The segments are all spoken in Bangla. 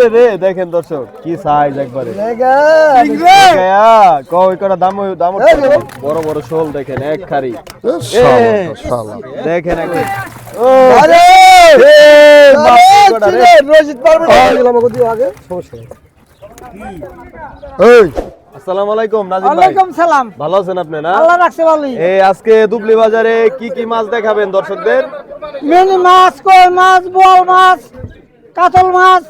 রে রে দেখেন দর্শক কি সাইজ একবারে। কই করা দাম দাম বড় বড় শোল দেখেন এক খারি দেখেন একবার। ও আরে! এ, বাপ কটা রে। রোজিত পারবে আগে। এই আসসালামু আলাইকুম নাজিম ভাই। সালাম। ভালো আছেন আপনি না? আল্লাহ রাখছে ভালোই। এই আজকে দুবলি বাজারে কি কি মাছ দেখাবেন দর্শকদের? মিনি মাছ কই মাছ বোয়াল মাছ কাতল মাছ।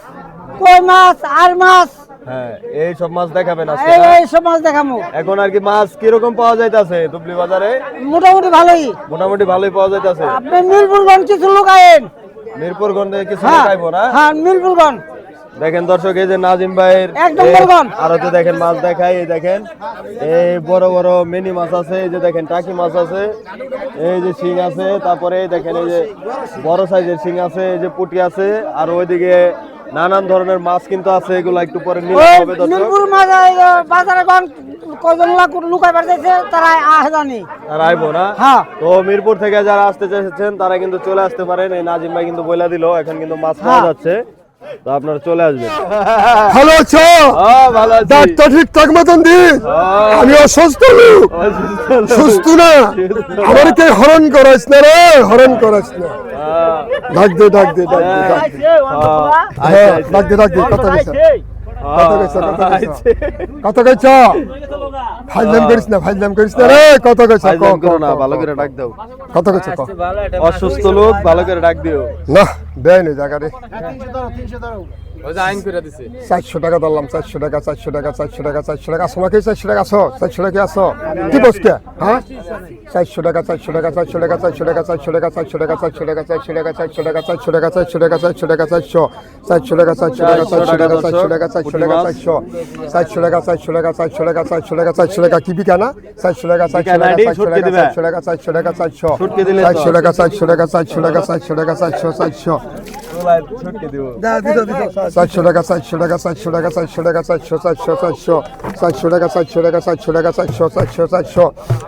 কই মাছ? আর মাছ? হ্যাঁ এই সব মাছ দেখাবেন আজকে এই সব মাছ দেখামু। এখন আর কি মাছ কীরকম পাওয়া যাইতাছে দুবলি বাজারে? মোটামুটি ভালোই। মোটামুটি ভালোই পাওয়া যাইতাছে। আপনি মিরপুরগঞ্জ কিছু লোক আইন মিরপুর গন্ধে কিছু হ্যাঁ দেখাইবো না? হ্যাঁ মিরপুরগঞ্জ। দেখেন দর্শক এই যে নাজিম ভাইয়ের। আরও তো দেখেন মাছ দেখাই এই দেখেন। এই বড় বড় মিনি মাছ আছে এই যে দেখেন টাকি মাছ আছে এই যে শিং আছে তারপরে এই দেখেন এই যে বড় সাইজের শিং আছে এই যে পুটি আছে আর ওইদিকে নানান ধরনের মাছ কিন্তু আছে এগুলো একটু পরে নিয়ে হবে মিরপুর মাছ বাজারে গন কজন লাখ লুকায় তারা জানি। আর আইবো না? হ্যাঁ। তো মিরপুর থেকে যারা আসতে চাইছেন তারা কিন্তু চলে আসতে পারেন। এই নাজিম ভাই কিন্তু বইলা দিল এখন কিন্তু মাছ পাওয়া হ্যাঁ। যাচ্ছে। তো আপনারা চলে আসবেন। ভালো আছো? হ্যাঁ ডাক্তার ঠিকঠাক মতন দি আমি অসুস্থ লোক সুস্থ না। আমার কে হরণ করাস না রে? হরণ করাইস না। ডাক দে ডাক দে ডাক দে ডাক দে। হ্যাঁ। ডাক দে ডাক দে কথা কথা কইছ ফাইলাম করিস না ফাইলাম করিস না রে কথা কইছ ক করো না ভালো করে ডাক দাও কথা কইছ ক অসুস্থ লোক ভালো করে ডাক দিও না দেয় নি জায়গা রে চারশো টাকা ধরলাম চারশো টাকা চারশো টাকা চারশো টাকা চারশো টাকা আসো নাকি চারশো টাকা আসো চারশো টাকা আসো কি বসকে হ্যাঁ চারশো টাকা চারশো টাকা চারশো টাকা চারশো টাকা চারশো টাকা চারশো টাকা চারশো টাকা চারশো টাকা চারশো টাকা চারশো টাকা চারশো টাকা চারশো টাকা চারশো চারশো টাকা চারশো টাকা চারশো টাকা চারশো টাকা চারশো সাতশো টাকা সাতশো সাতশো টাকা সাতশো টাকা সাতশো টাকা সাতশো টাকা সাতশো টাকা কি বিকা না সাতশো টাকা সাতশো টাকা সাতশো টাকা সাতশো টাকা সাতশো টাকা সাতশো সাতশো টাকা সাতশো টাকা সাতশো টাকা সাতশো টাকা সাতশো সাতশো সাতশো টাকা সাতশো টাকা সাতশো টাকা সাতশো টাকা সাতশো সাতশো সাতশো সাতশো টাকা সাতশো টাকা সাতশো টাকা সাতশো সাতশো সাতশো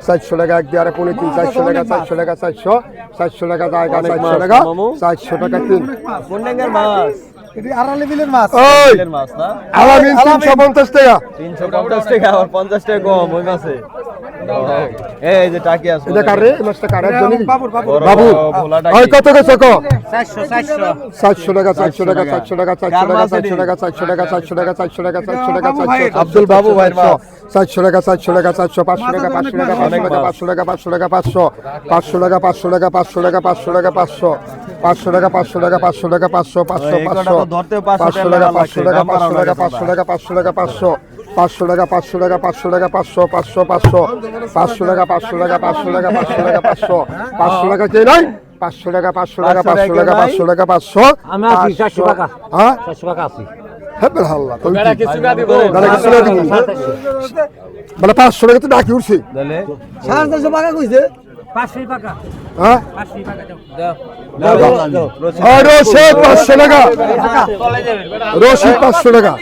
সাতশো টাকা এক দেড় পনেরো তিন সাতশো টাকা সাতশো টাকা সাতশো সাতশো টাকা সাতশো টাকা সাতশো টাকা তিন কোন আড়ালে বিলের মাছ। ওই! মাছ না? আলামিন তিনশো পঞ্চাশ টাকা। তিনশো পঞ্চাশ টাকা আবার পঞ্চাশ টাকা কম ওই মাছে। এই যে টাকি আছে এটা কার মাছটা কার? একজনই? বাবুর বাবুর। বাবু। ওই কত গেছে ক। চারশো চারশো চারশো টাকা চারশো টাকা টাকা। চারশো টাকা চারশো কার টাকা মাছ চারশো এটি? টাকা চারশো টাকা চারশো টাকা চারশো টাকা চারশো টাকা চারশো ভাইয়ের। আব্দুল বাবু ভাইয়ের মাছ। চারশো টাকা চারশো টাকা চারশো পাঁচশো টাকা পাঁচশো টাকা অনেক পাঁচশো টাকা মাছ। পাঁচশো টাকা পাঁচশো টাকা পাঁচশো পাঁচশো টাকা পাঁচশো টাকা পাঁচশো টাকা পাঁচশো টাকা পাঁচশো টাকা পাঁচশো টাকা পাঁচশো টাকা পাঁচশো পাঁচশো পাঁচশো ধরতেও পাঁচশো টাকা টাকা পাঁচশো টাকা পাঁচশো টাকা পাঁচশো টাকা পাঁচশো পাঁচশো টাকা পাঁচশো টাকা পাঁচশো টাকা পাঁচশো পাঁচশো পাঁচশো পাঁচশো টাকা পাঁচশো টাকা পাঁচশো টাকা পাঁচশো টাকা পাঁচশো পাঁচশো টাকা কে নাই পাঁচশো টাকা পাঁচশো টাকা পাঁচশো টাকা পাঁচশো টাকা পাঁচশো আমি আছি, চারশো টাকা। হ্যাঁ চারশো টাকা আছে হ্যাঁ মানে পাঁচশো টাকা তো ডাকি উঠছি সাড়ে চারশো টাকা কইছে রসে পাঁচশো টাকা রসে পাঁচশো টাকা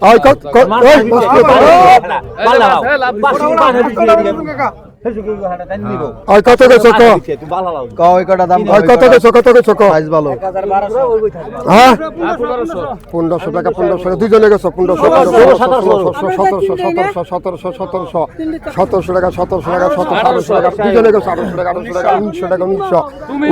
আয় কত কত টাকা আয় কত গেছো ক কয় কটা দাম আয় কত গেছো কত গেছো ক সাইজ ভালো হ্যাঁ পনেরোশো টাকা পনেরোশো টাকা দুজনে গেছো পনেরোশো সতেরোশো সতেরোশো সতেরোশো সতেরোশো সতেরোশো টাকা সতেরোশো টাকা সতেরোশো আড়াইশো টাকা দুজনে গেছো আড়াইশো টাকা আড়াইশো টাকা উনিশশো টাকা উনিশশো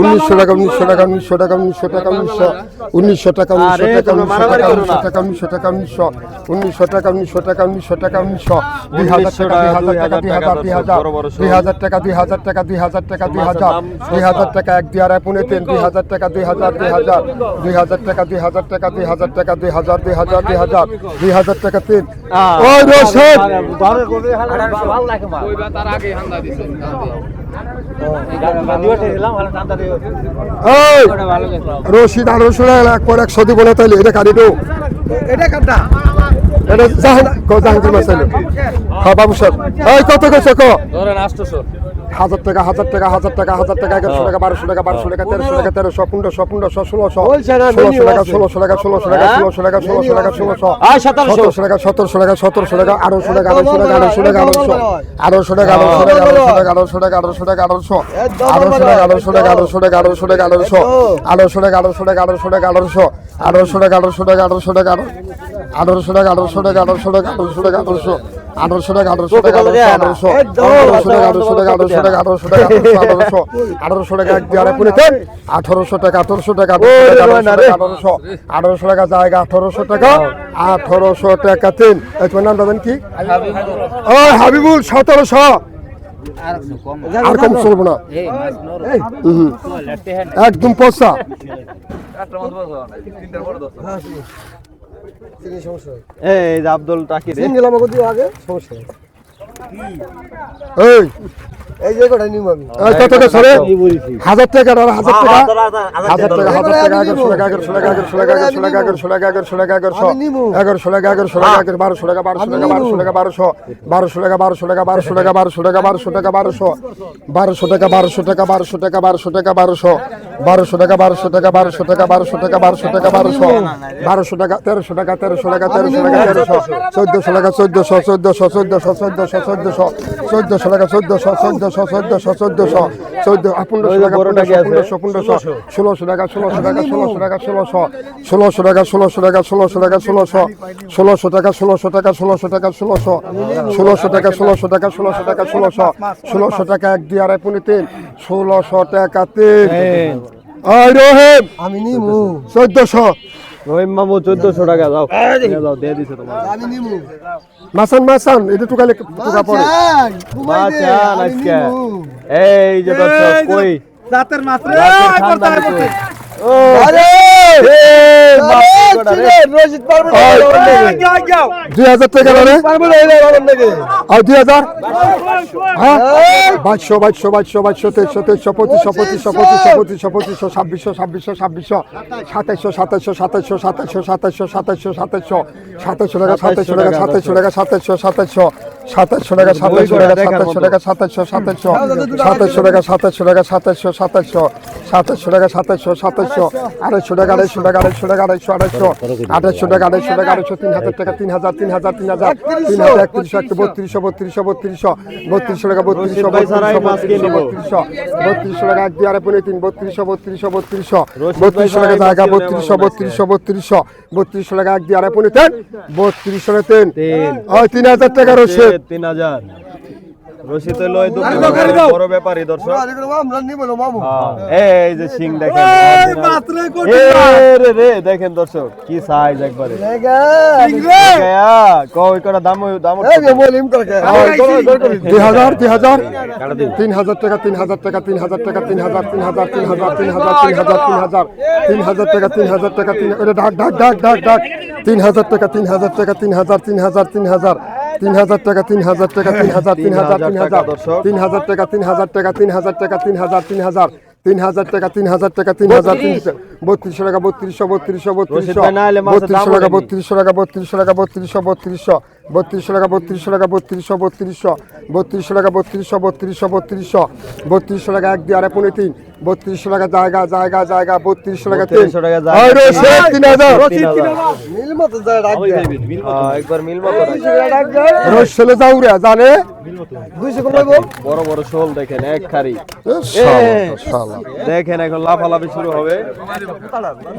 উনিশশো টাকা উনিশশো টাকা উনিশশো টাকা উনিশশো টাকা উনিশশো উনিশশো টাকা উনিশশো আরে, টাকা তোমরা মারামারি করো না। উনিশশো টাকা উনিশশো টাকা উনিশশো উনিশশো টাকা উনিশশো টাকা উনিশশো দুই হাজার টাকা দুই হাজার টাকা দুই হাজার দুই হাজার টাকা দুই হাজার টাকা দুই হাজার টাকা দুই হাজার দুই হাজার টাকা এক দুই আড়াই পৌনে তিন দুই হাজার টাকা দুই হাজার দুই হাজার দুই হাজার টাকা দুই হাজার টাকা দুই হাজার টাকা দুই হাজার দুই হাজার দুই হাজার দুই হাজার টাকা তিন রশিদ এই রশিদ আড়াইশো টাকা এক পর একশো দিব না তাইলে এটা কাটি দেবো এটা কাটা এটা জাহান জাহাঙ্গীর মাসাইল। হ্যাঁ বাবু সাহেব এই কত গেছে ক? ধরেন আটশোশো হাজার টাকা হাজার টাকা হাজার টাকা হাজার টাকা এগারোশো টাকা বারোশো টাকা বারোশো টাকা তেরোশো টাকা তেরোশো পনেরোশো পনেরোশো ষোলোশো ষোলোশো টাকা। ষোলোশো টাকা ষোলোশো টাকা ষোলোশো টাকা ষোলোশো টাকা ষোলোশো সতেরোশো। সতেরোশো টাকা সতেরোশো টাকা সতেরোশো টাকা আড়াইশো টাকা আড়াইশো টাকা আড়াইশো টাকা আড়াইশো টাকা আড়াইশো টাকা আড়াইশো টাকা আড়াইশো টাকা আড়াইশো টাকা আড়াইশো টাকা আড়াইশো টাকা আড়াইশো টাকা আড়াইশো টাকা আড়াইশো টাকা আড়াইশো টাকা আড়াইশো আড়াইশো টাকা আড়াইশো টাকা আড়াইশো টাকা আড়াইশো টাকা আড়াইশো টাকা আড়াইশো টাকা আড়াইশো টাকা আড়াইশো আড়াইশো টাকা আড়াইশো টাকা আড়াইশো আড়াইশো টাকা আড়াইশো টাকা আড়াইশো টাকা আড়াইশো আড়াইশো টাকা এক দিয়ে পুনে তেন টাকা আঠারোশো টাকা টাকা আঠারোশো টাকা টাকা আঠারোশো টাকা টাকা টাকা আঠারোশো টাকা আঠারোশো টাকা জায়গা টাকা আঠারোশো টাকা তিন। কি? ও হাবিবুল সতেরোশো। আর কম চলবো না। একদম পয়সা এই যে আব্দুল টাকি রে সিঙ্গেল আমাকে দিও আগে সমস্যা নেই। এই এই যে কটা নিব আমি এই কত টাকা সরে হাজার টাকা আর হাজার টাকা হাজার টাকা হাজার টাকা এগারোশো টাকা এগারোশো টাকা এগারোশো টাকা এগারোশো টাকা এগারোশো টাকা এগারোশো টাকা এগারোশো নিবো। এগারোশো টাকা এগারোশো টাকা বারোশো টাকা বারোশো টাকা বারোশো টাকা বারোশো বারোশো টাকা বারোশো টাকা বারোশো টাকা বারোশো টাকা বারোশো টাকা বারোশো বারোশো টাকা বারোশো টাকা বারোশো টাকা বারোশো টাকা বারোশো বারোশো টাকা বারোশো টাকা বারোশো টাকা বারোশো টাকা বারোশো টাকা বারোশো বারোশো টাকা তেরোশো টাকা তেরোশো টাকা তেরোশো টাকা তেরোশো চোদ্দশো টাকা চোদ্দশো চোদ্দশো চোদ্দশো চোদ্দশো চোদ্দশো চোদ্দশো টাকা চোদ্দশো চোদ্দশো চোদ্দশো চোদ্দশো চোদ্দ পনেরোশো টাকা পনেরোশো পনেরোশো ষোলোশো টাকা ষোলোশো টাকা ষোলোশো টাকা ষোলোশো ষোলোশো টাকা ষোলোশো টাকা ষোলোশো টাকা ষোলোশো ষোলোশো টাকা ষোলোশো টাকা ষোলোশো টাকা ষোলোশো ষোলোশো টাকা ষোলোশো টাকা ষোলোশো টাকা ষোলোশো ষোলোশো টাকা এক দুই আড়াই পুনে তিন ষোলোশো টাকা তিন আই রহিম। আমি নিমু। চোদ্দশো। রহিম মামু চোদ্দশো টাকা নিয়ে যাও দিয়ে দিছে তোমার আমি নিমু। মাসান মাসান এটা টুকালে টুকা পড়ে মাছান আজকে। এই যে দর্শক কই? রাতের রে। দুই হাজার টাকা আর দুই হাজার হ্যাঁ বাইশশো বাইশশো বাইশশো বাইশশো তেইশশো তেইশশো পঁচিশশো পঁচিশশো পঁচিশশো পঁচিশশো পঁচিশশো ছাব্বিশশো ছাব্বিশশো ছাব্বিশশো সাতাইশশো সাতাইশশো সাতাইশশো সাতাইশশো সাতাইশশো সাতাইশশো সাতাইশশো সাতাইশশো টাকা সাতাইশশো টাকা সাতাইশশো টাকা সাতাইশশো সাতাইশশো সাতাইশশো টাকা সাতাইশশো টাকা সাতাইশশো টাকা সাতাইশশো সাতাইশশো সাতাইশশো টাকা সাতাইশশো টাকা সাতাইশশো সাতাইশশো সাতাইশশো টাকা সাতাইশশো সাতাইশশো আড়াইশো টাকা আড়াইশো টাকা আড়াইশো টাকা আড়াইশো আড়াইশো আড়াইশো টাকা আড়াইশো টাকা আড়াইশো তিন হাজার টাকা তিন হাজার তিন হাজার তিন হাজার তিন হাজার একত্রিশশো একশো বত্রিশশো বত্রিশশো বত্রিশশো বত্রিশশো টাকা বত্রিশশো বত্রিশশো বত্রিশশো বত্রিশশো টাকা এক দুই আড়াই পনেরো তিন বত্রিশশো বত্রিশশো বত্রিশশো বত্রিশশো টাকা জায়গা বত্রিশশো বত্রিশশো বত্রিশশো বত্রিশশো টাকা এক দুই আড়াই পনেরো তিন বত্রিশশো তিন। তিন। ওই তিন হাজার টাকা রসিদ তিন হাজার। রশিদ। বড় ব্যাপারী দর্শক। হ্যাঁ, এই যে সিং দেখেন। রে রে দেখেন দর্শক কি সাইজ একবারে। কই কটা দাম দাম এই যে বলিম করে দুই হাজার দুই হাজার। তিন হাজার টাকা তিন হাজার টাকা তিন হাজার টাকা তিন হাজার তিন হাজার তিন হাজার তিন হাজার তিন হাজার তিন হাজার। তিন হাজার টাকা তিন হাজার টাকা তিন ডাক ডাক ডাক ডাক ডাক তিন হাজার টাকা তিন হাজার টাকা তিন হাজার তিন হাজার তিন হাজার তিন হাজার। টাকা তিন হাজার টাকা তিন হাজার তিন হাজার তিন হাজার তিন হাজার। টাকা তিন হাজার টাকা তিন হাজার টাকা তিন হাজার তিন হাজার। তিন হাজার টাকা তিন হাজার টাকা তিন হাজার তিন বত্রিশশো টাকা বত্রিশশো বত্রিশশো বত্রিশশো। বত্রিশশো টাকা বত্রিশশো টাকা বত্রিশশো টাকা বত্রিশশো বত্রিশশো। বত্রিশশো টাকা বত্রিশশো টাকা বত্রিশশো বত্রিশশো। বত্রিশশো টাকা বত্রিশশো বত্রিশশো বত্রিশশো। বত্রিশশো টাকা এক দিয়ে আড়াই পনেরো তিন। বত্রিশশো টাকা জায়গা জায়গা জায়গা বত্রিশশো টাকা তিন। 3200 টাকা তিন হাজার। মতো হ্যাঁ, একবার মিল মতো রাখেন। রাখ দে রোজ ছেলে যাও রে জানে? 200 কম বড় বড় শোল দেখেন এক খারি এ, শালা, শালা। দেখেন এখন লাফালাফি শুরু হবে।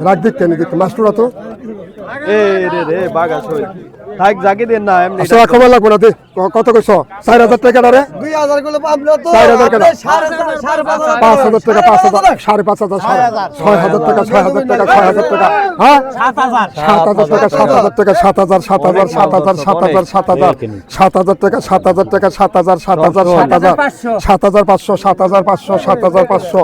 রাখ দেখতে নি দেখতে মাস্টার তো? এই রে রে বাগা শৈল থাক জাগি দেন না এমনি লাগবো না কত কইছ চার হাজার টাকা রে 2000 করে পাবলো তো চার হাজার সাড়ে পাঁচ হাজার টাকা পাঁচ হাজার সাড়ে পাঁচ হাজার সাড়ে- ছয় হাজার টাকা ছয় হাজার টাকা ছয় হাজার টাকা হ্যাঁ সাত হাজার টাকা সাত হাজার টাকা সাত হাজার সাত হাজার সাত হাজার সাত হাজার সাত হাজার সাত হাজার টাকা সাত হাজার টাকা সাত হাজার সাত হাজার সাত হাজার সাত হাজার পাঁচশো সাত হাজার পাঁচশো সাত হাজার পাঁচশো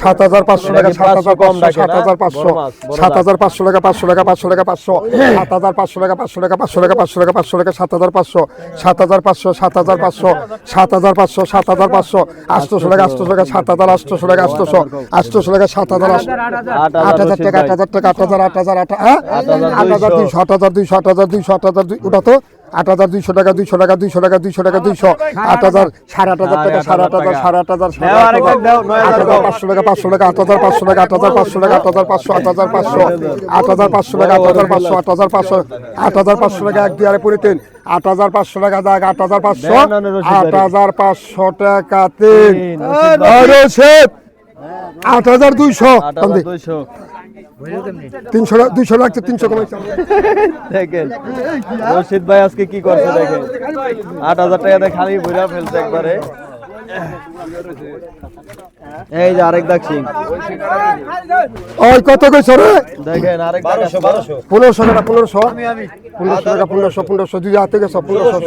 সাত হাজার পাঁচশো টাকা সাত হাজার কম পাঁচশো সাত হাজার পাঁচশো সাত হাজার পাঁচশো টাকা পাঁচশো টাকা পাঁচশো টাকা পাঁচশো সাত হাজার পাঁচশো টাকা পাঁচশো টাকা পাঁচশো টাকা পাঁচশো টাকা পাঁচশো টাকা সাত হাজার পাঁচশো সাত হাজার পাঁচশো, সাত হাজার পাঁচশো, সাত হাজার পাঁচশো, সাত হাজার পাঁচশো, আটশোশো টাকা আটশোশো টাকা, সাত হাজার, আটশোশো টাকা, আটশোশো আটশোশো টাকা, সাত হাজার আট হাজার টাকা, আট হাজার টাকা, আট হাজার আট হাজার, আট হ্যাঁ? আট হাজার দুইশো, আট হাজার দুইশো, আট হাজার দুইশো, আট হাজার দুই ওটা তো আট হাজার দুইশো টাকা দুইশো টাকা দুইশো টাকা দুইশো টাকা দুইশো আট হাজার সাড়ে আট হাজার টাকা সাড়ে আট হাজার সাড়ে আট হাজার সাড়ে আট হাজার পাঁচশো টাকা পাঁচশো টাকা আট হাজার পাঁচশো টাকা আট হাজার পাঁচশো টাকা আট হাজার পাঁচশো আট হাজার পাঁচশো আট হাজার পাঁচশো টাকা আট হাজার পাঁচশো আট হাজার পাঁচশো আট হাজার পাঁচশো টাকা এক দুয়ারে পুরি তিন আট হাজার পাঁচশো টাকা দাগ আট হাজার পাঁচশো আট হাজার পাঁচশো টাকা তিন আট হাজার দুইশো তিনশো দুইশো লাগছে তিনশো কমাইছে। দেখেন রশিদ ভাই আজকে কি করছে দেখেন। আট হাজার টাকাতে খালি বইরা ফেলছে একবারে। এই যে আরেক দাগ সিং ওই কত কইছো রে দেখেন আরেক পনেরোশো টাকা পনেরোশো পনেরোশো টাকা পনেরোশো পনেরোশো দুই হাতে গেছো পনেরোশো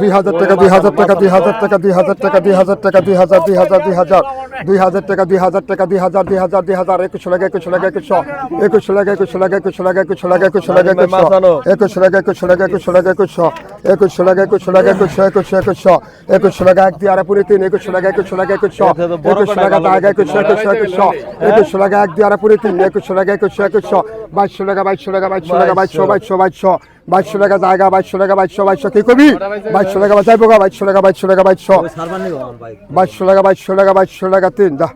দুই হাজার টাকা দুই হাজার টাকা দুই হাজার টাকা দুই হাজার টাকা দুই হাজার টাকা দুই হাজার দুই হাজার দুই হাজার দুই হাজার টাকা দুই হাজার টাকা দুই হাজার দুই হাজার দুই হাজার একুশশো টাকা একুশশো টাকা একুশশো একুশশো টাকা একুশশো টাকা একুশশো টাকা একুশশো টাকা একুশশো টাকা একুশশো একুশশো টাকা একুশশো টাকা একুশশো টাকা একুশশো একুশশো টাকা একুশশো টাকা একুশশো একুশশো একুশশো একুশশো টাকা এক দুই আড়াই পুরি তিন একুশশো টাকা একুশশো টাকা টাকা একুশশো একুশশো একুশশো একুশশো টাকা এক দুই আড়াই পুরি তিন একুশশো টাকা একুশশো একুশশো বাইশশো টাকা বাইশশো টাকা বাইশশো টাকা বাইশশো বাইশশো বাইশশো বাইশশো টাকা জায়গা বাইশশো টাকা বাইশশো বাইশশো কি কবি বাইশশো টাকা বাঁচাই গা বাইশশো টাকা বাইশশো টাকা বাইশশো বাইশশো টাকা বাইশশো টাকা বাইশশো টাকা তিন দা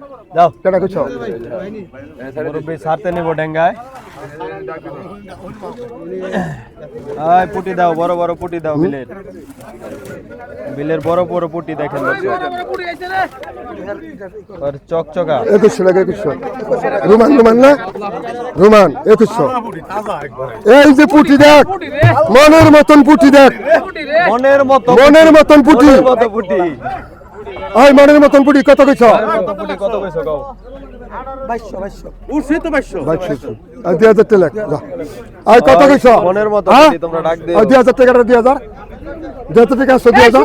কেটা কিছু মুরব্বী ছাড়তে নিব ডেঙ্গায় আয় পুটি দাও বড় বড় পুটি দাও বিলের। বিলের বড় বড় পুটি দেখেন আর চকচকা। একুশশো টাকা একুশশো। রুমান রুমান না? রুমান একুশশো। এই যে পুটি দেখ মনের মতন পুটি দেখ। মনের মতো মনের মতন পুটি। ওই মনের মতন পুটি কত কইছ কত আর দুই হাজার টেলে আর কত কইছ মনের মতো তোমরা ডাক দিও দুই হাজার টাকাটা দুই হাজার দুই হাজার টাকা আসো দুই হাজার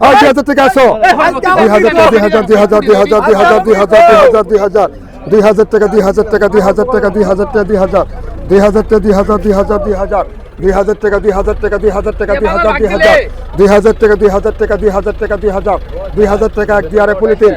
আর দুই হাজার টাকা আসো দুই হাজার টাকা দুই হাজার দুই হাজার দুই হাজার দুই হাজার দুই হাজার দুই হাজার দুই হাজার টাকা দুই হাজার টাকা দুই হাজার টাকা দুই হাজার টাকা দুই হাজার দুই হাজার টাকা দুই হাজার দুই হাজার দুই হাজার দুই হাজার দুই হাজার টাকা দুই হাজার টাকা দুই হাজার টাকা দুই হাজার দুই হাজার। দুই হাজার টাকা দুই হাজার টাকা দুই হাজার টাকা দুই হাজার। দুই হাজার টাকা এক দিয়ারে পুলি তিন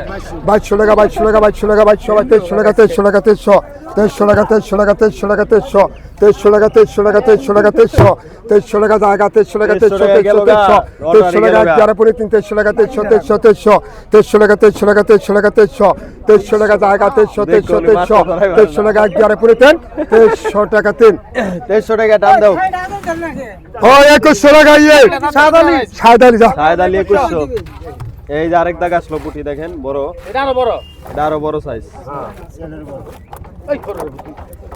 বাইশশো টাকা বাইশশো টাকা বাইশশো টাকা বাইশশো টাকা তেইশশো টাকা তেইশশো টাকা তেইশশো। তেইশশো টাকা তেইশশো টাকা তেইশশো টাকা তেইশশো। তেইশশো টাকা তেইশশো টাকা তেইশশো টাকা তেইশশো। তেইশশো টাকা জায়গা তেইশশো টাকা তেইশশো তেইশশো তেইশশো তেইশশো। টাকা এক দিয়ারে তিন তেইশশো টাকা তেইশশো তেইশশো তেইশশো। তেইশশো টাকা তেইশশো টাকা তেইশশো টাকা তেইশশো। তেইশশো টাকা জায়গা তেইশশো তেইশশো তেইশশো। তেইশশো টাকা এক দিয়ারে তিন তেইশশো টাকা তিন। দেড়শো টাকা টান দাও। ও একুশশো টাকা ইয়ে। সাদালি সাদালি যা। সাহেদ আলী একুশশো। এই যে আরেক দাগ আসলো পুটি দেখেন বড়। এটা আরও বড়। এটা আরও বড় সাইজ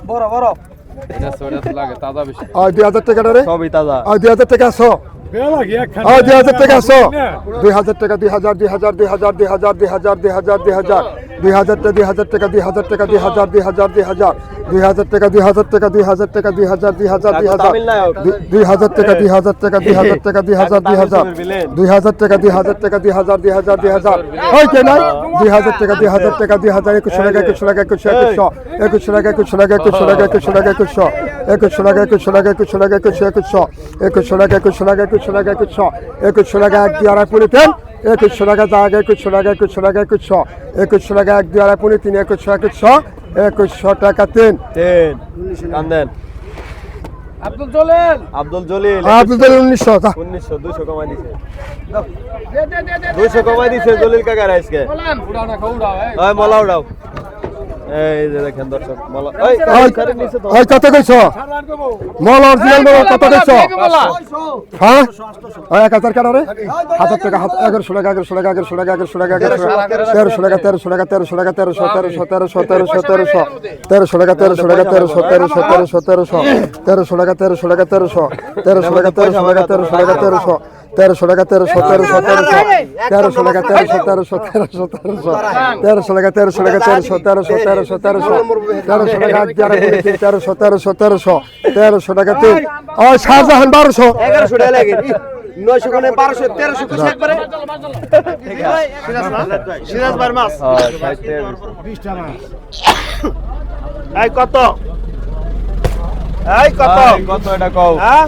বড় বড়। এটা সোয়েটার লাগে তাজা বেশি। আর 2000 টাকা রে। সবই তাজা। আর 2000 টাকা 100 দুই হাজার টাকা আসো দুই হাজার টাকা দুই হাজার দুই হাজার দুই হাজার দুই হাজার দুই হাজার দুই হাজার দুই হাজার দুই হাজার টাকা দুই হাজার টাকা দুই হাজার টাকা দুই হাজার দুই হাজার দুই হাজার দুই হাজার টাকা দুই হাজার টাকা দুই হাজার টাকা দুই হাজার দুই হাজার দুই হাজার। দুই- হাজার টাকা দুই হাজার টাকা দুই হাজার টাকা দুই হাজার দুই হাজার দুই হাজার টাকা দুই হাজার টাকা দুই হাজার দুই হাজার দুই হাজার ওই কে নাই দুই হাজার টাকা দুই হাজার টাকা দুই হাজার একুশশো টাকা একুশশো টাকা একুশশো একুশশো একুশশো টাকা একুশশো একুশশো টাকা একুশশো টাকা একুশশো টাকা একুশশো একুশশো একুশশো টাকা একুশশো টাকা একুশশো টাকা একুশশো একুশশো টাকা এক দুই আড়াই পুরি তিন একুশশো টাকা জায়গা একুশশো টাকা একুশশো টাকা একুশশো একুশশো টাকা এক দুই আড়াই পুরি তিন একুশশো একুশশো একুশশো টাকা তিন তিন আব্দুল জলিল আব্দুল জলিল আপনাদের উনিশশো যা উনিশশো দুইশো কমাই দিছে দুইশো কমাই দিছে জলিল কাকার আজকে ওই মলা উড়াও এই যে দেখেন দর্শক মালা এই খারের নিচে তো ওই কত কইছো মাল অরিজিনাল মাল কত কইছো হ্যাঁ ওই 1000 টাকা রে 1000 টাকা 1100 টাকা 1100 টাকা 1100 টাকা 1100 টাকা 1100 টাকা 1300 টাকা 1300 টাকা 1300 টাকা 1300 1300 1300 টাকা 1300 টাকা 1300 টাকা 1300 1300 1300 টাকা 1300 টাকা 1300 1300 টাকা 1300 টাকা 1300 টাকা 1300 তেরোশো টাকা তেরোশো তেরোশো তেরোশো তেরোশো টাকা তেরোশো তেরোশো তেরোশো তেরোশো তেরোশো টাকা তেরোশো টাকা তেরোশো তেরোশো তেরোশো তেরোশো তেরোশো টাকা তেরোশো তেরোশো তেরোশো তেরোশো টাকা তিন ও শাহজাহান বারোশো। এগারোশো টাকা লাগে। নয়শো কোনে বারোশো তেরোশো কোনে একবারে। সিরাজ মাছ। হ্যাঁ। এই কত? এই কত? কত এটা কও? হ্যাঁ?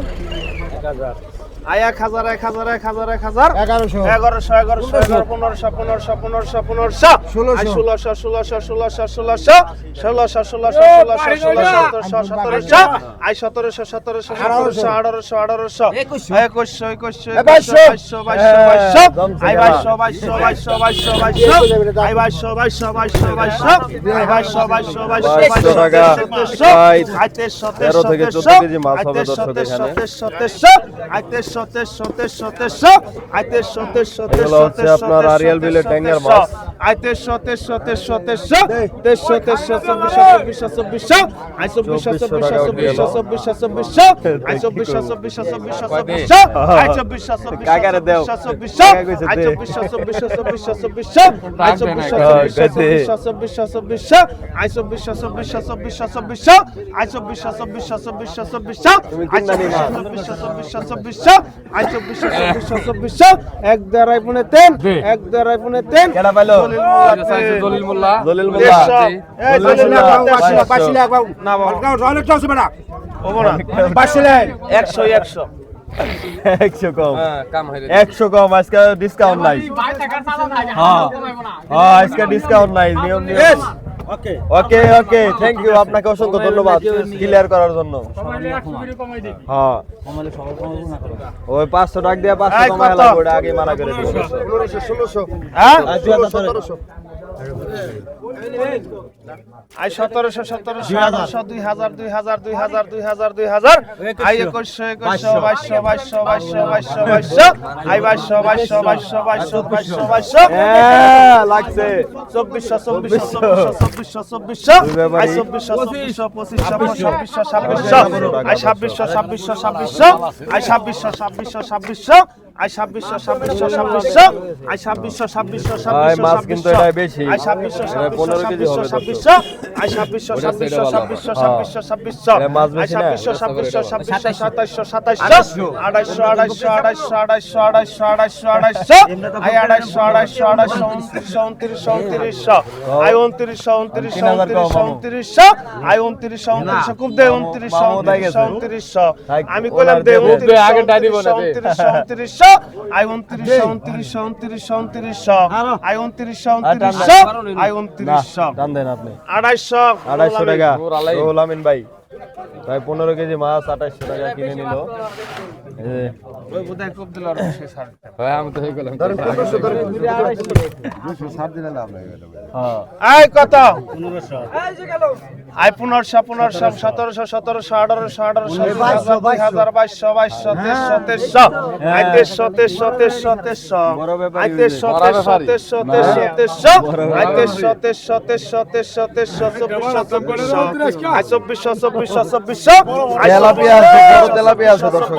এক হাজার এক হাজার এক হাজার এক হাজার। এগারোশো। এগারোশো এগারোশো এগারো পনেরোশো পনেরোশো পনেরোশো পনেরোশো। ষোলোশো। ষোলোশো ষোলোশো ষোলোশো ষোলোশো ষোলোশো ষোলোশো ষোলোশো সতেরোশো আয় সতেরোশো সতেরোশো সতেরোশো আঠারোশো। আঠারোশো। একুশশো। একুশশো একুশশো বাইশশো বাইশশো আয় বাইশশো বাইশশো বাইশশো বাইশশো বাইশশো। আয় বাইশশো বাইশশো বাইশশো বাইশশো। আয় বাইশশো বাইশশো বাইশশো বাইশশো টাকা, তেইশশো প্রায় আয় তেইশশো তেরো থেকে তেইশশো তেরোশো তেরোশো তেরোশো তেরোশো আইতেরশো তেরোশো তেরোশো আপনার আরিয়াল বিলের ট্যাঙ্গার মাছ। আয় তেইশশো তেইশশো তেইশশো তেইশশো তেইশশো তেইশশো চব্বিশশো চব্বিশশো চব্বিশশো চব্বিশশো চব্বিশশো চব্বিশশো চব্বিশশো চব্বিশশো চব্বিশশো চব্বিশশো চব্বিশশো চব্বিশশো চব্বিশশো চব্বিশশো। চব্বিশশো। চব্বিশশো চব্বিশশো চব্বিশশো চব্বিশশো চব্বিশশো চব্বিশশো চব্বিশশো চব্বিশশো চব্বিশশো চব্বিশশো চব্বিশশো চব্বিশশো চব্বিশশো চব্বিশশো চব্বিশশো চব্বিশশো। চব্বিশশো এক দেড়াই পুনে তেন এক দেড়াই পুনে তেন দলিল মোল্লা। তেন। দলিল মোল্লা। দলিল। একশো একশো। একশো কম। একশো কম আজকে ডিসকাউন্ট নাই। হ্যাঁ। হ্যাঁ আজকে ডিসকাউন্ট নাই নিয়ম নিয়ম। ওকে ওকে থ্যাংক ইউ আপনাকে অসংখ্য ধন্যবাদ ক্লিয়ার করার জন্য। হ্যাঁ। ওই পাঁচশো টাকা দিয়ে পাঁচশো আগে মানা করে দিবো। ষোলোশো হ্যাঁ? আই সতেরোশো সতেরোশো আঠারোশো দুই হাজার দুই হাজার দুই হাজার দুই হাজার দুই হাজার। আই একুশশো একুশশো বাইশশো বাইশশো বাইশশো বাইশশো বাইশশো। আই বাইশশো বাইশশো বাইশশো বাইশশো বাইশশো বাইশশো। হ্যাঁ লাগছে। চব্বিশশো চব্বিশশো চব্বিশশো। চব্বিশশো। আই চব্বিশশো চব্বিশশো পঁচিশশো ছাব্বিশশো ছাব্বিশশো। আই ছাব্বিশশো ছাব্বিশশো ছাব্বিশশো। আই ছাব্বিশশো ছাব্বিশশো ছাব্বিশশো। আই ছাব্বিশশো ছাব্বিশশো ছাব্বিশশো। আই ছাব্বিশশো ছাব্বিশশো ছাব্বিশশো ছাব্বিশশো। এটাই বেশি। আই ছাব্বিশশো এটা ছাব্বিশশো 15 কেজি হবে ছাব্বিশশো ছাব্বিশশো আই ছাব্বিশশো ছাব্বিশশো ছাব্বিশশো ছাব্বিশশো ছাব্বিশশো এটা মাছ আই বেশি না? ছাব্বিশশো ছাব্বিশশো ছাব্বিশশো সাতাইশশো সাতাইশশো আড়াইশো আড়াইশো আড়াইশো আড়াইশো আড়াইশো আড়াইশো আড়াইশো আই আড়াইশো আড়াইশো আড়াইশো উনত্রিশশো উনত্রিশশো উনত্রিশশো আই উনত্রিশশো উনত্রিশশো তিন হাজার কম, উনত্রিশশো মামু। উনত্রিশশো। আই উনত্রিশশো উনত্রিশশো খুব দে উনত্রিশশো মামু তাই গেছে। উনত্রিশশো উনত্রিশশো। থাক, আমি কইলাম দে। উনত্রিশশো। উনত্রিশশো উনত্রিশশো। আই উনত্রিশশো উনত্রিশশো উনত্রিশশো। উনত্রিশশো আই উনত্রিশশো উনত্রিশশো। দেন। আই উনত্রিশশো টান দেন আপনি আড়াইশো আড়াইশো টাকা ভাই ভাই পনেরো কেজি মাছ আঠাইশো টাকা কিনে নিল। তো হয়ে গেলাম। হ্যাঁ। এই কত? আই পনেরোশো পনেরোশো সতেরোশো সতেরোশো আঠারোশো আঠারোশো দুই হাজার দুই হাজার বাইশশো বাইশশো তেইশশো তেইশশো। আই তেইশশো তেইশশো তেইশশো তেইশশো। বড় ব্যাপারই আই তেইশশো তেইশশো তেইশশো তেইশশো তেইশশো। বড় আই ব্যাপারই। তেইশশো তেইশশো তেইশশো তেইশশো তেইশশো চব্বিশশো চব্বিশশো আই চব্বিশশো চব্বিশশো চব্বিশশো আই তেলাপিয়া আছে বড় তেলাপিয়া আছে দর্শক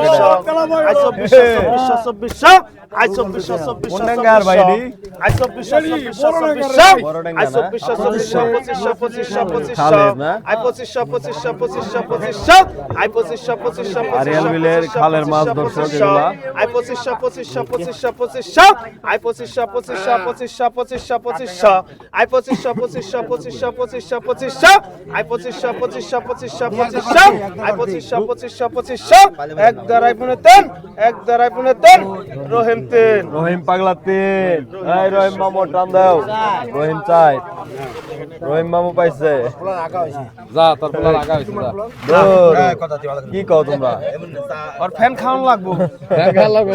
আই চব্বিশশো চব্বিশশো চব্বিশশো আই চব্বিশশো চব্বিশশো কোন ডাঙ্গার ভাই এটি? আই চব্বিশশো চব্বিশশো চব্বিশশো আই? চব্বিশশো চব্বিশশো পঁচিশশো পঁচিশশো পঁচিশশো? আই পঁচিশশো পঁচিশশো পঁচিশশো পঁচিশশো আই পঁচিশশো পঁচিশশো আরিয়াল বিলের খালের মাছ দর্শক এগুলা। আই পঁচিশশো পঁচিশশো পঁচিশশো পঁচিশশো আই পঁচিশশো পঁচিশশো পঁচিশশো পঁচিশশো পঁচিশশো আই পঁচিশশো পঁচিশশো পঁচিশশো পঁচিশশো পঁচিশশো আই পঁচিশশো পঁচিশশো পঁচিশশো পঁচিশশো আই পঁচিশশো পঁচিশশো পঁচিশশো এক দাঁড়াই পুনে তেন এক দাঁড়াই পুনে তেন। রহিম তেন। রহিম পাগলা তিন। এই রহিম মামু টান দাও। রহিম চাই। রহিম মামু পাইছে। যা তোর পোলা লাগা হইছে যা। কি কও তোমরা? আর ফ্যান খাওয়ান লাগবো। গেল লাগবে।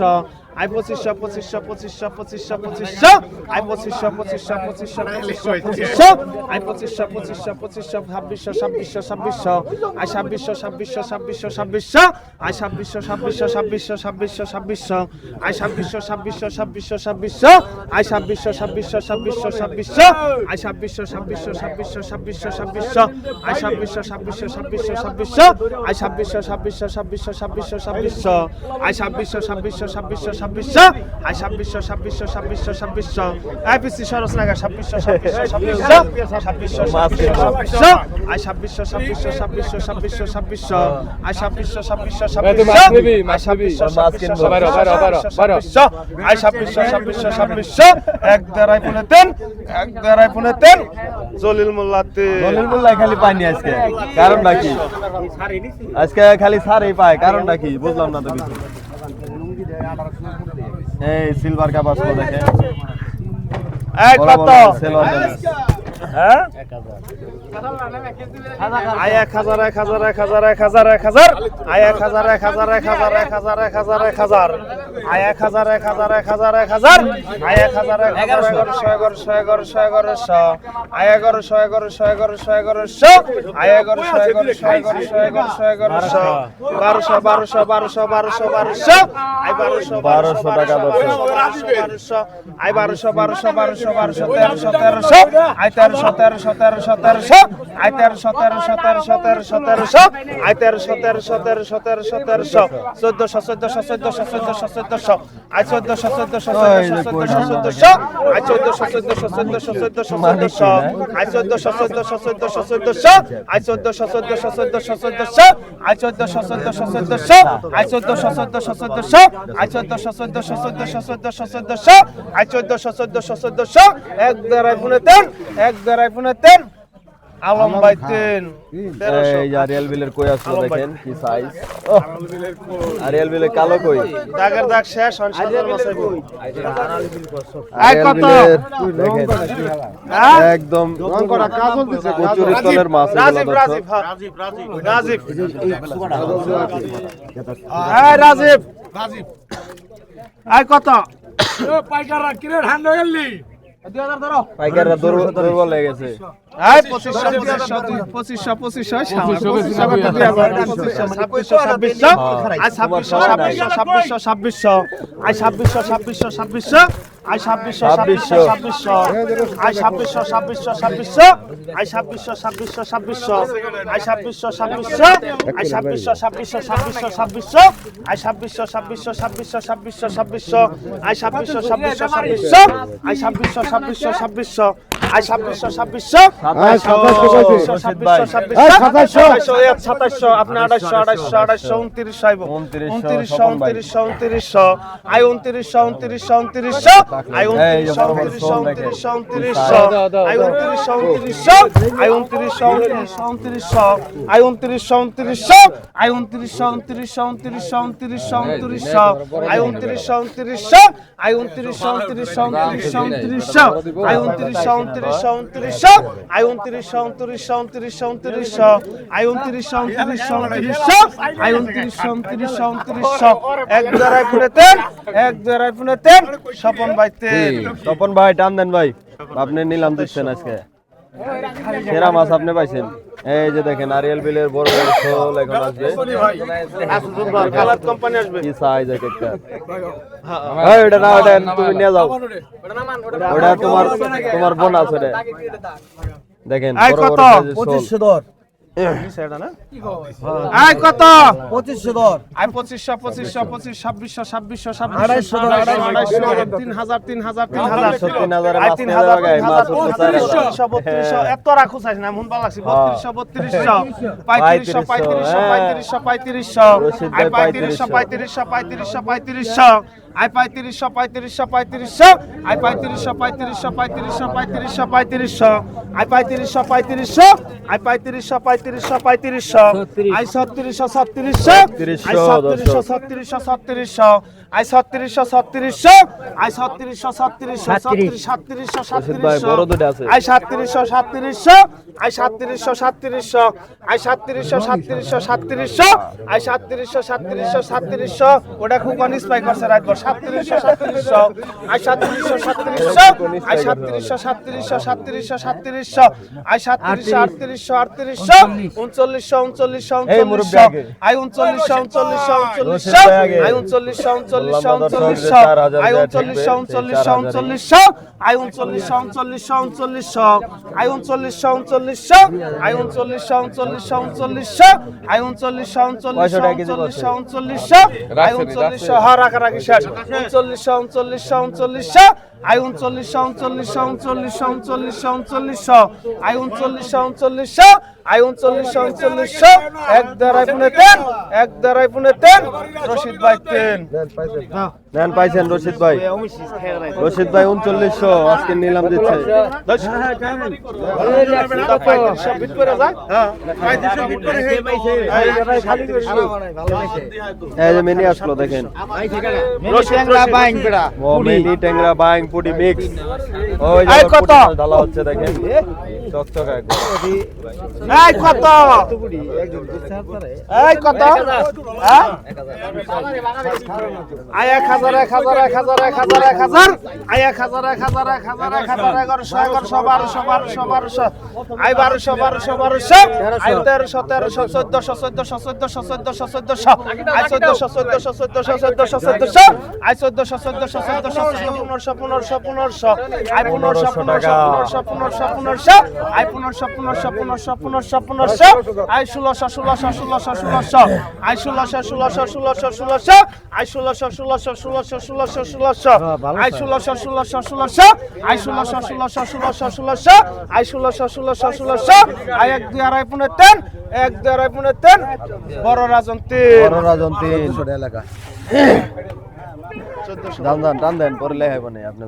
পঁচিশশো আই পঁচিশশো পঁচিশশো পঁচিশশো পঁচিশশো পঁচিশশো আই পঁচিশশো পঁচিশশো পঁচিশশো পঁচিশশো পঁচিশশো আই পঁচিশশো পঁচিশশো পঁচিশশো ছাব্বিশশো ছাব্বিশশো ছাব্বিশশো আই ছাব্বিশশো ছাব্বিশশো ছাব্বিশশো ছাব্বিশশো আই ছাব্বিশশো ছাব্বিশশো ছাব্বিশশো ছাব্বিশশো ছাব্বিশশো আই ছাব্বিশশো ছাব্বিশশো ছাব্বিশশো ছাব্বিশশো আই ছাব্বিশশো ছাব্বিশশো ছাব্বিশশো ছাব্বিশশো আই ছাব্বিশশো ছাব্বিশশো ছাব্বিশশো ছাব্বিশশো ছাব্বিশশো আই ছাব্বিশশো ছাব্বিশশো ছাব্বিশশো ছাব্বিশশো আই ছাব্বিশশো ছাব্বিশশো ছাব্বিশশো ছাব্বিশশো ছাব্বিশশো আই ছাব্বিশশো ছাব্বিশশো ছাব্বিশশো ছাব্বিশশো। আই ছাব্বিশশো ছাব্বিশশো ছাব্বিশশো ছাব্বিশশো। আই পিসি সরস নাগা ছাব্বিশশো ছাব্বিশশো আই ছাব্বিশশো ছাব্বিশশো ছাব্বিশশো। ছাব্বিশশো ছাব্বিশশো আই ছাব্বিশশো ছাব্বিশশো। তো ছাব্বিশশো আই নিবি। ছাব্বিশশো আই ছাব্বিশশো এক দেড়াই পুনে তিন এক দেড়াই পুনে তিন। জলিল মোল্লা তিন দলিল খালি পাইনি আজকে। কারণটা কি? আজকে খালি সারই পায়। কারণটা কি? বুঝলাম না তো কিছু। এই সিলভার কাপ আসলো দেখে এক কত কাপ। হ্যাঁ আয় এক হাজার এক হাজার এক হাজার এক হাজার এক হাজার আয় এক হাজার এক হাজার এক হাজার এক হাজার এক হাজার এক হাজার আয় এক হাজার এক হাজার এক হাজার এক হাজার আয় এক হাজার এক হাজার এগারোশো এগারোশো এগারোশো এগারোশো আয় এগারোশো এগারোশো এগারোশো এগারোশো আয় এগারোশো এগারোশো এগারোশো এগারোশো এগারোশো বারোশো বারোশো বারোশো বারোশো বারোশো আয় বারোশো বারোশো টাকা বারোশো বারোশো আয় বারোশো বারোশো বারোশো বারোশো তেরোশো তেরোশো আয় তেরোশো তেরোশো তেরোশো তেরোশো আয় তেরোশো তেরোশো তেরোশো তেরোশো তেরোশো আয় তেরোশো তেরোশো তেরোশো তেরোশো তেরোশো চোদ্দশো চোদ্দশো চোদ্দশো চোদ্দশো চোদ্দশো আয় চোদ্দশো চোদ্দশো চোদ্দশো চোদ্দশো আয় চোদ্দশো চোদ্দশো চোদ্দশো চোদ্দশো চোদ্দশো আয় চোদ্দশো চোদ্দশো চোদ্দশো চোদ্দশো আয় চোদ্দশো চোদ্দশো চোদ্দশো চোদ্দশো আয় চোদ্দশো চোদ্দশো চোদ্দশো আয় চোদ্দশো চোদ্দশো চোদ্দশো আয় চোদ্দশো চোদ্দশো চোদ্দশো চোদ্দশো চোদ্দশো আয় চোদ্দশো চোদ্দশো চোদ্দশো এক দেড়াই পুনে তিন এক দেড়াই পুনে তিন আলম ভাই তিন এই যে বিলের কই আসলো দেখেন কি সাইজ আরিয়াল বিলের কালো কই? দাগের দাগ শেষ হন সাদের মাসে এই আরিয়াল কত? হ্যাঁ? একদম কচুরি তলের মাছ রাজীব রাজীব হ্যাঁ। রাজীব হ্যাঁ রাজীব। রাজীব। আয় কত পাইকাররা দুর্বল হয়ে গেছে আয় পঁচিশশো পঁচিশশো পঁচিশশো পঁচিশশো পঁচিশশো পঁচিশশো ছাব্বিশশো ছাব্বিশশো ছাব্বিশশো ছাব্বিশশো ছাব্বিশশো ছাব্বিশশো আয় ছাব্বিশশো ছাব্বিশশো ছাব্বিশশো আয় ছাব্বিশশো ছাব্বিশশো ছাব্বিশশো আয় ছাব্বিশশো ছাব্বিশশো ছাব্বিশশো আয় ছাব্বিশশো ছাব্বিশশো ছাব্বিশশো আয় ছাব্বিশশো ছাব্বিশশো আয় ছাব্বিশশো ছাব্বিশশো ছাব্বিশশো ছাব্বিশশো ছাব্বিশশো ছাব্বিশশো ছাব্বিশশো ছাব্বিশশো ছাব্বিশশো আয় ছাব্বিশশো ছাব্বিশশো ছাব্বিশশো আয় ছাব্বিশশো ছাব্বিশশো ছাব্বিশশো ছাব্বিশশো ছাব্বিশশো সাতাশশো আপনি আড়াইশো আড়াইশো আড়াইশো উনত্রিশশো উনত্রিশশো, উনত্রিশশো। উনত্রিশশো উনত্রিশশো আই উনত্রিশশো উনত্রিশশো উনত্রিশশো এক দুয়ারাই পুনে তেন এক দুয়ারাই পুনে তেন স্বপন ভাই তপন ভাই টান দেন ভাই। আপনি নিলাম দিচ্ছেন আজকে। সেরা মাছ আপনি পাইছেন। এই যে দেখেন আরিয়াল বিলের বড় বড় শোল এখন আসবে। কালার কোম্পানি আসবে। কি সাইজ এক একটা এই, ওটা না ওটা তুমি নিয়ে যাও। ওটা তোমার তোমার বোন আছে দেখেন বড় বড় শোল। আয় কত? পঁচিশশো দর। আয় পঁচিশশো পঁচিশশো পঁচিশ ছাব্বিশশো ছাব্বিশশো ছাব্বিশশো তিন হাজার তিন হাজার তিন হাজার তিন হাজারে তিন হাজার। বত্রিশশো এত রাখো চাইছ না মন ভালো লাগছে। বত্রিশশো বত্রিশশো পঁয়ত্রিশশো, পঁয়ত্রিশশো হ্যাঁ। পঁয়ত্রিশশো। পঁয়ত্রিশশো পঁয়ত্রিশশো। আয় পঁয়ত্রিশশো পঁয়ত্রিশশো পঁয়ত্রিশশো। আয় পঁয়ত্রিশশো পঁয়ত্রিশশো পঁয়ত্রিশশো পঁয়ত্রিশশো পঁয়ত্রিশশো। আয় পঁয়ত্রিশশো পঁয়ত্রিশশো। আয় পঁয়ত্রিশশো পঁয়ত্রিশশো পঁয়ত্রিশশো। আই ছত্রিশশো ছত্রিশশো। আই ছত্রিশশো ছত্রিশশো ছত্রিশশো আই ছত্রিশশো ছত্রিশশো। আই ছত্রিশশো ছত্রিশশো ছত্রিশ সাতত্রিশশো সাতত্রিশশো। আই সাতত্রিশশো সাতত্রিশশো। আই সাতত্রিশশো সাতত্রিশশো। আই সাতত্রিশশো সাতত্রিশশো সাতত্রিশশো। আই সাতত্রিশশো সাতত্রিশশো সাতত্রিশশো। ওটা খুব অনিস্পাই করছে রাখব সাতত্রিশশো সাতত্রিশশো আয় সাতত্রিশশো সাতত্রিশশো আয় সাতত্রিশশো সাতত্রিশশো সাতত্রিশশো সাতত্রিশশো আয় সাতত্রিশশো আটত্রিশশো আটত্রিশশো উনচল্লিশশো উনচল্লিশশো উনচল্লিশশো আয় উনচল্লিশশো উনচল্লিশশো উনচল্লিশশো আয় উনচল্লিশশো উনচল্লিশশো উনচল্লিশশো আয় উনচল্লিশশো উনচল্লিশশো উনচল্লিশশো আয় উনচল্লিশশো উনচল্লিশশো উনচল্লিশশো আয় উনচল্লিশশো উনচল্লিশশো আয় উনচল্লিশশো উনচল্লিশশো উনচল্লিশশো আয় উনচল্লিশশো উনচল্লিশশো উনচল্লিশশো উনচল্লিশশো আয় উনচল্লিশশো হা রাখা রাখি শেষ উনচল্লিশশো উনচল্লিশশো উনচল্লিশশো। আই উনচল্লিশশো উনচল্লিশশো উনচল্লিশশো উনচল্লিশশো উনচল্লিশশো। আই উনচল্লিশশো উনচল্লিশশো আই উনচল্লিশশো উনচল্লিশশো। এক দাঁড়াই পুনে তেন এক দাঁড়াই পুনে তেন। রশিদ ভাই তেন। নেন পাইছেন রশিদ ভাই। রশিদ ভাই উনচল্লিশশো আজকে নিলাম দিচ্ছে। এই যে মিনি আসলো দেখেন। রশিদ মিনি ট্যাংরা বাইং। পুডি মিক্স ওই যে কত? ঢালা হচ্ছে দেখেন। চকচকা একদম। এই কত? এই কত? আই এক হাজার এক হাজার এক হাজার এক হাজার এক হাজার। আই এক হাজার এক হাজার এক হাজার এক হাজার এগারোশো এগারোশো বারোশো বারোশো বারোশো। আই বারোশো বারোশো বারোশো। আই তেরোশো তেরোশো চোদ্দশো চোদ্দশো চোদ্দশো চোদ্দশো চোদ্দশো। আই চোদ্দশো চোদ্দশো চোদ্দশো চোদ্দশো চোদ্দশো। আই চোদ্দশো চোদ্দশো চোদ্দশো পনেরোশো পনেরোশো পনেরোশো আই পনেরোশো পনেরোশো পনেরোশো পনেরোশো পনেরোশো আই পনেরোশো পনেরোশো পনেরোশো পনেরোশো পনেরোশো আই ষোলোশো ষোলোশো ষোলোশো ষোলোশো আই ষোলোশো ষোলোশো ষোলোশো ষোলোশো আই ষোলোশো ষোলোশো ষোলোশো ষোলোশো ষোলোশো আই ষোলোশো ষোলোশো ষোলোশো আই ষোলোশো ষোলোশো ষোলোশো ষোলোশো আই ষোলোশো ষোলোশো ষোলোশো আই এক দুই আড়াই পুনে তেন এক দুই আড়াই পুনে তেন বড় রাজন তিন বড় রাজন তিন দাম দান টান দেন পরে লেখাই মানে আপনি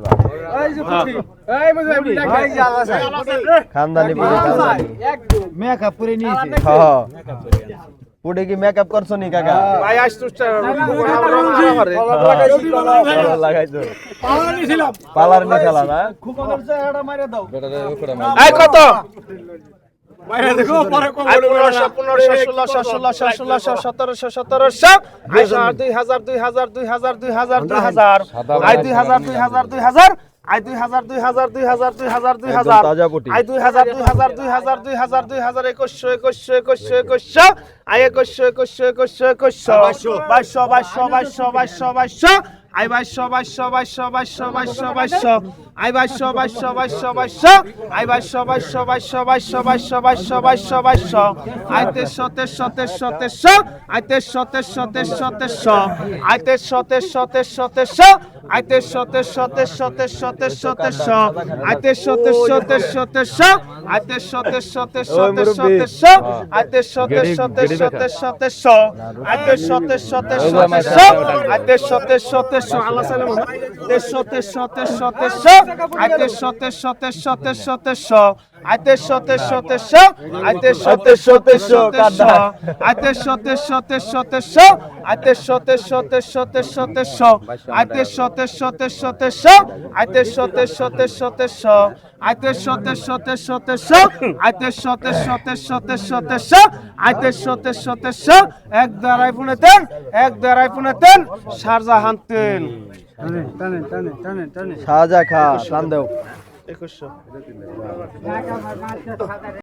খানদানি পরে পুড়ে কি মেকআপ করছ নি কাকা? ভাই আজ তুষ্টা লাগাইছো। পালার নি? ছিলাম পালার নি? ছিলাম খুব আমার চেহারা মাইরা দাও। এই কত? আই দুই হাজার দুই হাজার দুই হাজার দুই হাজার দুই হাজার আই দুই হাজার দুই হাজার দুই হাজার দুই হাজার দুই হাজার একুশশো একুশশো একুশশো একুশশো আই একুশশো একুশশো একুশশো একুশশো বাইশশো বাইশশো বাইশশো বাইশশো বাইশশো আই বাইশশো বাইশশো বাইশশো বাইশশো বাইশশো বাইশশো আই বাইশশো বাইশশো বাইশশো বাইশশো আই বাইশশো বাইশশো বাইশশো বাইশশো বাইশশো বাইশশো বাইশশো বাইশশো আই তেরশো তেরশো তেরশো তেরশো আই তেরশো তেরশো তেরশো তেরশো আই তেরশো তেরশো তেরশো তেরশো আই তেরশো তেরশো তেরশো তেরশো তেরশো তেরশো আই তেরশো তেরশো তেরশো তেরশো আই তেরশো তেরশো তেরশো তেরশো। তেরশো আই তেরশো তেরশো তেরশো। তেরশো তেরশো আই তেরশো তেরশো তেরশো তেরশো আই তেরশো তেরশো তেরশো আল্লাহ সালাম তেরশো তেরশো তেরশো তেরশো আই তেরশো তেরশো তেরশো তেরশো তেরশো আইতেশো তেশো তেশো আইতেশো তেশো তেশো তেশো আইতেশো তেশো তেশো তেশো আইতেশো তেশো তেশো তেশো তেশো আইতেশো তেশো তেশো তেশো আইতেশো তেশো তেশো তেশো আইতেশো তেশো তেশো তেশো আইতেশো তেশো তেশো তেশো তেশো আইতেশো তেশো তেশো এক দ্বারাই পুনে তেন এক দ্বারাই পুনে তেন শারজাহান তেন শাহজাহান খান দেও একুশশো।